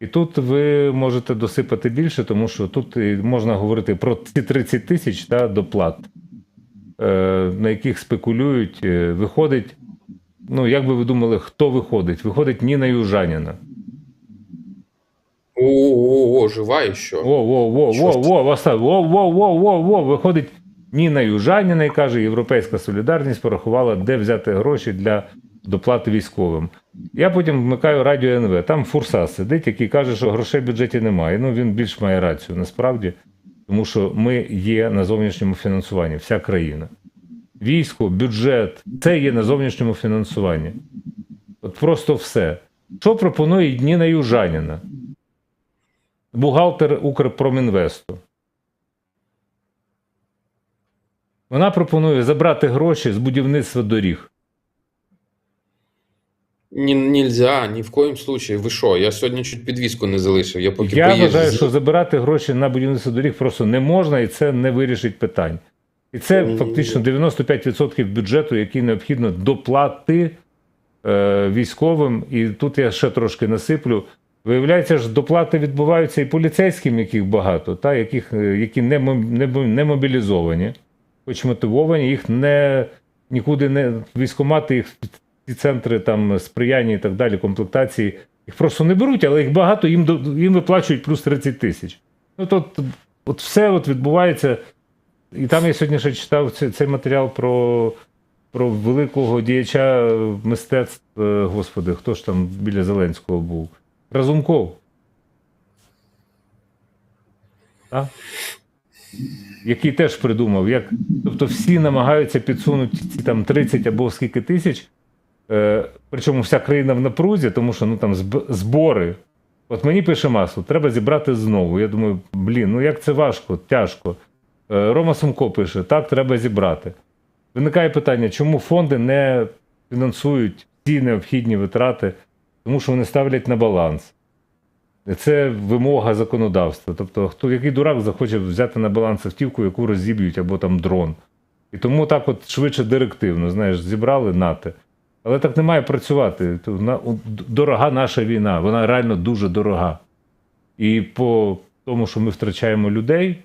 І тут ви можете досипати більше, тому що тут можна говорити про ці 30 тисяч та, доплат, е, на яких спекулюють. Е, Виходить, ну як би ви думали, хто виходить? Виходить Ніна Южаніна. О, жива во, Що во, виходить Ніна Южаніна і каже, Європейська солідарність порахувала, де взяти гроші для доплати військовим. Я потім вмикаю радіо НВ. Там Фурсас сидить, який каже, що грошей в бюджеті немає. Ну він більш має рацію насправді, тому що ми є на зовнішньому фінансуванні, вся країна. Військо, бюджет це є на зовнішньому фінансуванні. От просто все. Що пропонує Ніна Южаніна? бухгалтер Укрпромінвесту. Вона пропонує забрати гроші з будівництва доріг. Ні, нельзя, ні в коїм случаї. Ви що? Я сьогодні чуть підвіску не залишив. Я поки Я поїжджу. вважаю, що забирати гроші на будівництво доріг просто не можна, і це не вирішить питань. І це фактично 95% бюджету, який необхідно доплати е, військовим. І тут я ще трошки насиплю. Виявляється, ж доплати відбуваються і поліцейським, яких багато, та, яких, е, які не, не, не мобілізовані, хоч мотивовані, їх не нікуди не військомати, їх ці центри там сприяння і так далі, комплектації, їх просто не беруть, але їх багато, їм, їм виплачують плюс 30 тисяч. Ну, то, от все от відбувається. І там я сьогодні ще читав цей, цей матеріал про, про великого діяча мистецтв, е, господи, хто ж там біля Зеленського був? Разумков. А? Який теж придумав, як. Тобто всі намагаються підсунути ці там 30 або скільки тисяч. Е, причому вся країна в напрузі, тому що ну там зб- збори. От мені пише масло, треба зібрати знову. Я думаю, блін, ну як це важко, тяжко. Е, Рома Сумко пише: так, треба зібрати. Виникає питання, чому фонди не фінансують ці необхідні витрати, тому що вони ставлять на баланс. Це вимога законодавства. Тобто, хто який дурак захоче взяти на баланс автівку, яку розіб'ють, або там дрон. І тому так от швидше директивно, знаєш, зібрали нате. Але так не має працювати. Дорога наша війна, вона реально дуже дорога. І по тому, що ми втрачаємо людей,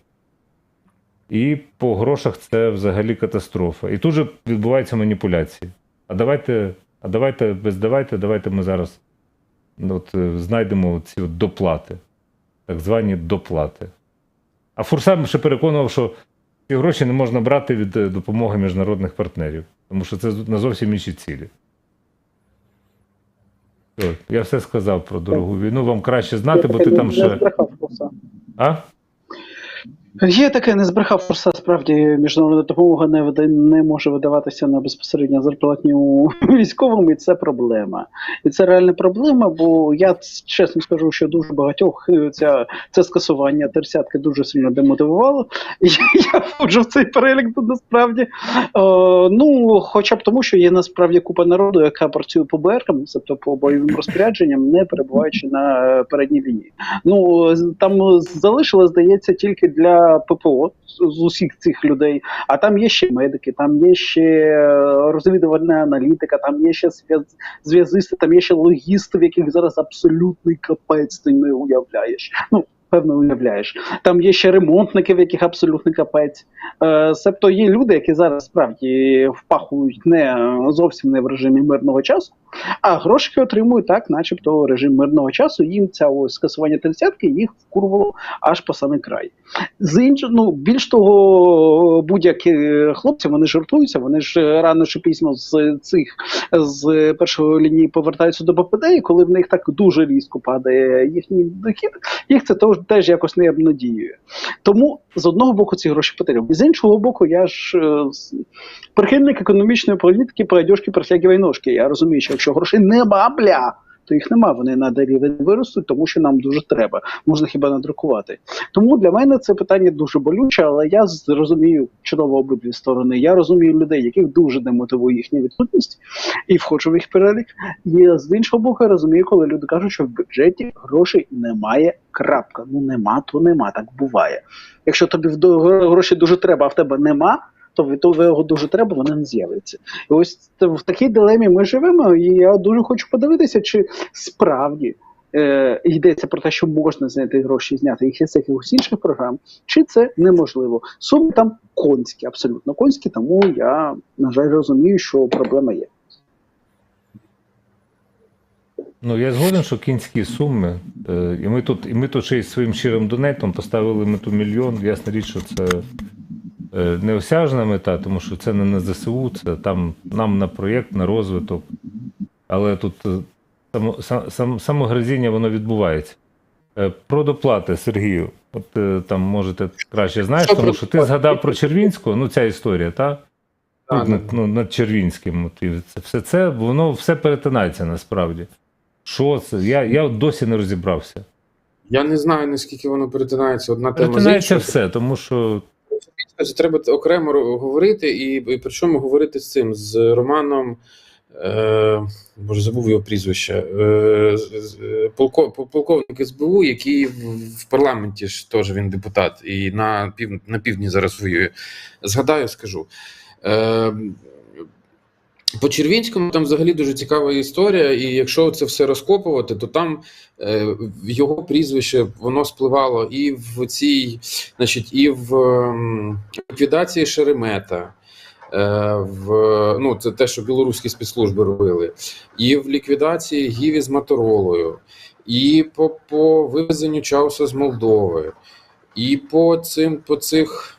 і по грошах це взагалі катастрофа. І тут же відбуваються маніпуляції. А давайте, а давайте, без давайте, давайте ми зараз ну, от, е, знайдемо ці от доплати, так звані доплати. А Фурсам ще переконував, що ці гроші не можна брати від е, допомоги міжнародних партнерів, тому що це на зовсім інші цілі. Я все сказав про дорогу війну. Вам краще знати, бо ти там ще. А? Є таке, не збрехав Фурса. Справді міжнародна допомога не вида- не може видаватися на безпосередньо зарплатню військовим, і це проблема. І це реальна проблема, бо я чесно скажу, що дуже багатьох е, ця, це скасування тридцятки дуже сильно демотивувало. І я входжу в цей перелік насправді. Е, ну, хоча б тому, що є насправді купа народу, яка працює по БРам, тобто по бойовим розпорядженням, не перебуваючи на е, передній лінії. Ну там залишилось, здається, тільки для ППО з- усіх цих людей. А там є ще медики, там є ще е, розвідувальна аналітика, там є ще зв'яз- зв'язисти, там є ще логісти, в яких зараз абсолютний капець ти не уявляєш. Ну. Певно, уявляєш. Там є ще ремонтники, в яких абсолютний капець. Е, себто є люди, які зараз справді впахують не зовсім не в режимі мирного часу, а грошики отримують так, начебто режим мирного часу. Їм ця ось скасування тридцятки їх вкурвало аж по самий край. З інш... ну, більш того, будь-які хлопці вони жартуються, вони ж рано чи пізно з цих з першої лінії повертаються до БПД, і коли в них так дуже різко падає їхній дохід, їх це теж, теж якось не обнадіює. Тому з одного боку ці гроші потрібні. З іншого боку, я ж е, прихильник економічної політики пройдешки, притягивай ножки. Я розумію, що якщо грошей нема, бля. То їх нема, вони на рівень виростуть, тому що нам дуже треба. Можна хіба надрукувати. Тому для мене це питання дуже болюче, але я зрозумію чудово обидві сторони. Я розумію людей, яких дуже демотивує їхня відсутність, і входжу в їх перелік. І з іншого боку, я розумію, коли люди кажуть, що в бюджеті грошей немає. Крапка. Ну нема, то нема, так буває. Якщо тобі в гроші дуже треба, а в тебе нема. То від того його дуже треба, вони не з'являться. І ось в такій дилемі ми живемо, і я дуже хочу подивитися, чи справді е, йдеться про те, що можна знайти гроші, зняти їх із якихось інших програм, чи це неможливо. Суми там конські, абсолютно конські, тому я, на жаль, розумію, що проблема є. Ну, я згоден, що кінські суми. Е, і ми тут, і ми тут ще й своїм щирим донетом поставили мету мільйон. Ясна річ, що це неосяжна мета, тому що це не на ЗСУ, це там нам на проєкт, на розвиток. Але тут е, само, сам, сам, самогрозіння воно відбувається. Е, Про доплати, Сергію. От е, там можете краще знаєш, тому що ти згадав про Червінського, ну ця історія? Так, Тут над, ну, над Червінським. От, це, все це, воно все перетинається насправді. Що це? Я, я досі не розібрався. Я не знаю, наскільки воно перетинається одна тема Перетинається все, тому що Це треба окремо говорити, і, і причому говорити з цим, з Романом. Е, боже, забув його прізвище. Е, полко, полковник СБУ, який в парламенті ж теж він депутат, і на, пів, на півдні зараз воює. Згадаю, скажу. Е, по Червінському там взагалі дуже цікава історія, і якщо це все розкопувати, то там е, його прізвище воно спливало і в цій, значить, і в ем, ліквідації Шеремета. е, В, ну, це те, що білоруські спецслужби робили, і в ліквідації Гіві з Моторолою, і по, по вивезенню Чауса з Молдови, і по цим по цих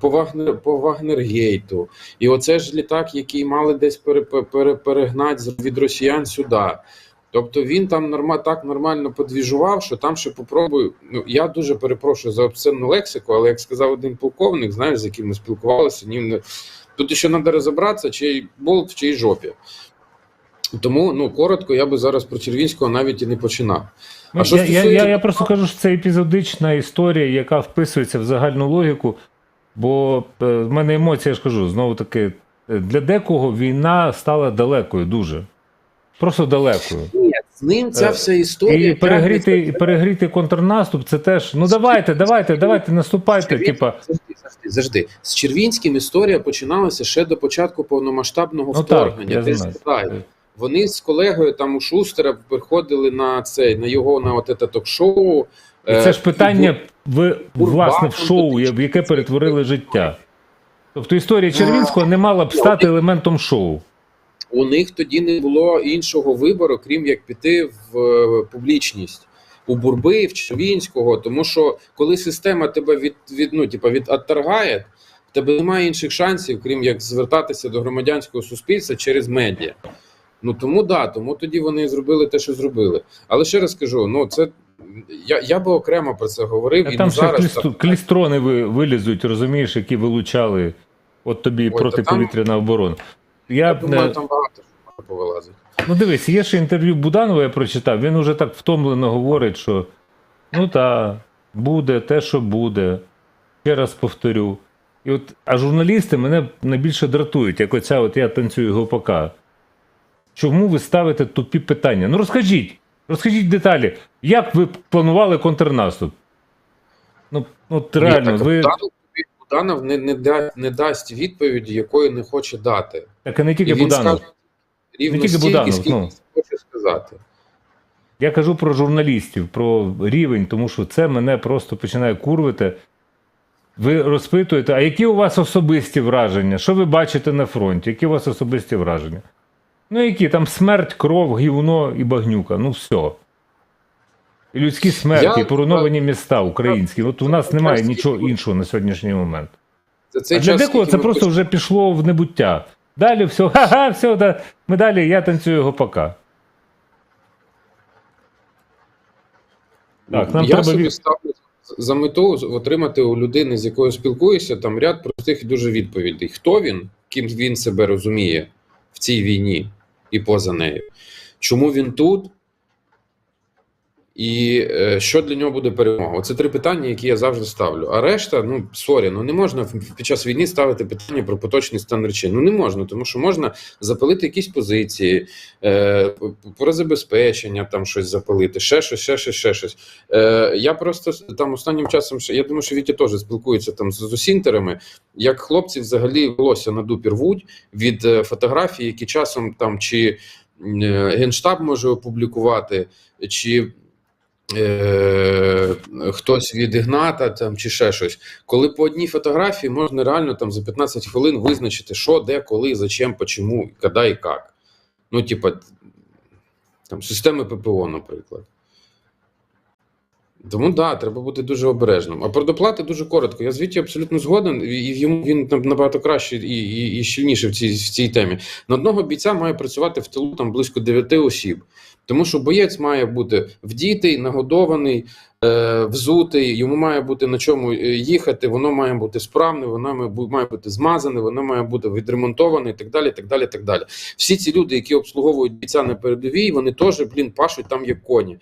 по Вагнер по Вагнергейту. І оце ж літак, який мали десь пере, пере, перегнати від росіян сюди. Тобто він там норма, так нормально подвіжував, що там ще попробую. Ну я дуже перепрошую за обсценну лексику, але як сказав один полковник, знаєш, з яким ми спілкувалися, ні, не- тут ще треба розібратися, чий болт в чиїй жопі. Тому ну коротко, я би зараз про Червінського навіть і не починав. ну, що я, я, я, я просто кажу, що це епізодична історія, яка вписується в загальну логіку. Бо е, в мене емоція, я ж кажу, знову таки, е, для декого війна стала далекою дуже. Просто далекою. Ні, з ним ця Е, вся історія І перегріти, і перегріти контрнаступ, це теж. Ну давайте, давайте, давайте, наступайте. Типа, Завжди, завжди, завжди. З Червінським історія починалася ще до початку повномасштабного Ну так, вторгнення. знаю. Вони з колегою там у Шустера приходили на цей на його на от це ток-шоу. і це ж питання в, власне в шоу, в яке перетворили життя. Тобто історія Червінського не мала б стати елементом шоу. у них тоді не було іншого вибору, крім як піти в е, публічність. У Бурби, в Червінського, тому що коли система тебе від, від ну, типа, від отторгає, в тебе немає інших шансів, крім як звертатися до громадянського суспільства через медіа. Ну тому да, тому тоді вони зробили те, що зробили. Але ще раз кажу: ну це я, я би окремо про це говорив А і там ще зараз. клістро- клістрони ви, вилізуть, розумієш, які вилучали от тобі Ой, протиповітряна оборона. Я, Я думаю, не- там багато повилазити. Ну дивись, є ще інтерв'ю Буданова, я прочитав. Він уже так втомлено говорить, що ну та, буде те, що буде. Ще раз повторю. І от, а журналісти мене найбільше дратують, як оця от я танцюю гопака. Чому ви ставите тупі питання? Ну розкажіть, розкажіть деталі, як ви планували контрнаступ? Ну, от реально, Ні, так, ви. Буданов, не, не, да, не дасть відповіді, якої не хоче дати. Так і не І тільки він Буданов. скаже рівно Не тільки стільки, Буданов, скільки ну. хоче сказати. Я кажу про журналістів, про рівень, тому що це мене просто починає курвити. Ви розпитуєте, а які у вас особисті враження? Що ви бачите на фронті? Які у вас особисті враження? Ну, які там смерть, кров, гівно і багнюка. Ну все. І людські смерті, Я- і поруйновані міста українські. От у нас немає нічого іншого на сьогоднішній момент. За цей А для час, декого скільки це ми просто вже пішло в небуття. Далі все, ха-ха, все, да, ми далі, я танцюю гопака. Так, нам я треба собі від- ставлю за мету отримати у людини, з якою спілкуюся, там ряд простих і дуже відповідей. Хто він, ким він себе розуміє в цій війні і поза нею? Чому він тут? І е, що для нього буде перемога? Оце три питання, які я завжди ставлю. А решта, ну сорі, ну не можна під час війни ставити питання про поточний стан речей. Ну не можна, тому що можна запалити якісь позиції, е, про забезпечення, там щось запалити, ще щось, ще щось, ще щось. Е, я просто там останнім часом я думаю, що Вітя теж спілкується там з, з усінтерами. Як хлопці взагалі волосся на дупі рвуть від е, фотографій, які часом там чи е, генштаб може опублікувати, чи е, хтось від Ігната там, чи ще щось. Коли по одній фотографії можна реально там за 15 хвилин визначити, що, де, коли, зачем, почему, коли і як. Ну, типа, там, системи ППО, наприклад. Тому так, да, треба бути дуже обережним. А про доплати дуже коротко. Я з Віті абсолютно згоден, і йому він набагато краще і, і, і щільніше в цій, в цій темі. На одного бійця має працювати в тилу там близько 9 осіб. Тому що боєць має бути вдітий, нагодований, е, взутий, йому має бути на чому е, їхати, воно має бути справне, воно має бути змазане, воно має бути відремонтоване і так далі. так далі, так далі. Всі ці люди, які обслуговують бійця на передовій, вони теж, блін, пашуть там як коні.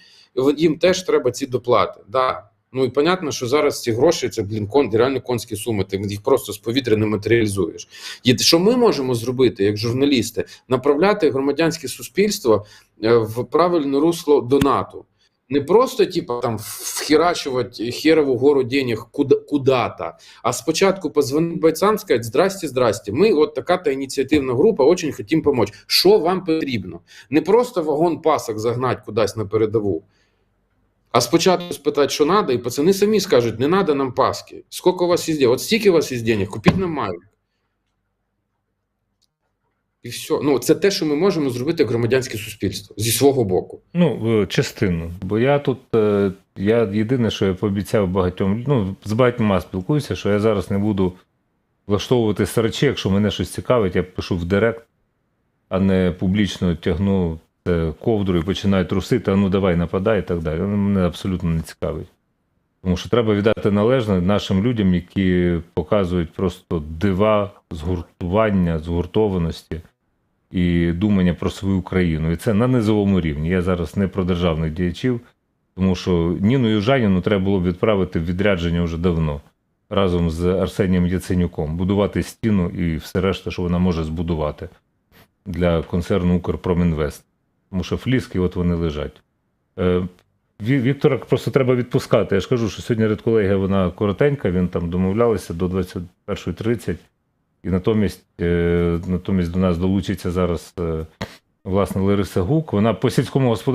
Їм теж треба ці доплати. Да. Ну і понятно, що зараз ці гроші це блін кон, реально конські суми. Ти їх просто з повітря не матеріалізуєш. І що ми можемо зробити, як журналісти, направляти громадянське суспільство е, в правильне русло донату. Не просто типа там вхерачувати херову гору денег куда, куда-то, а спочатку позвонити бойцам, сказати здрасте, здрасте. Ми от така та ініціативна група, очень хотім допомогти. Що вам потрібно? Не просто вагон пасок загнати кудись на передову. А спочатку спитати, що треба, і пацани самі скажуть, не треба нам паски. Скільки у вас є? От стільки у вас є денег, купіть нам майк. І все. Ну, це те, що ми можемо зробити як громадянське суспільство зі свого боку. Ну, е, частину. Бо я тут, е, я єдине, що я пообіцяв багатьом, ну, з багатьма спілкуюся, що я зараз не буду влаштовувати срачі, якщо мене щось цікавить, я пишу в директ, а не публічно тягну ковдру і починаю трусити, а ну давай нападай і так далі. Воно мене абсолютно не цікавить. Тому що треба віддати належне нашим людям, які показують просто дива згуртування, згуртованості і думання про свою країну. І це на низовому рівні. Я зараз не про державних діячів, тому що Ніну Южаніну треба було б відправити в відрядження вже давно разом з Арсенієм Яценюком, будувати стіну і все решта, що вона може збудувати для концерну Укрпромінвест. Тому що фліски, от вони лежать. Е, Віктора просто треба відпускати. Я ж кажу, що сьогодні редколегія вона коротенька, він там домовлялися до 21.30. І натомість, е, натомість до нас долучиться зараз е, власне Лариса Гук. Вона по сільському господарству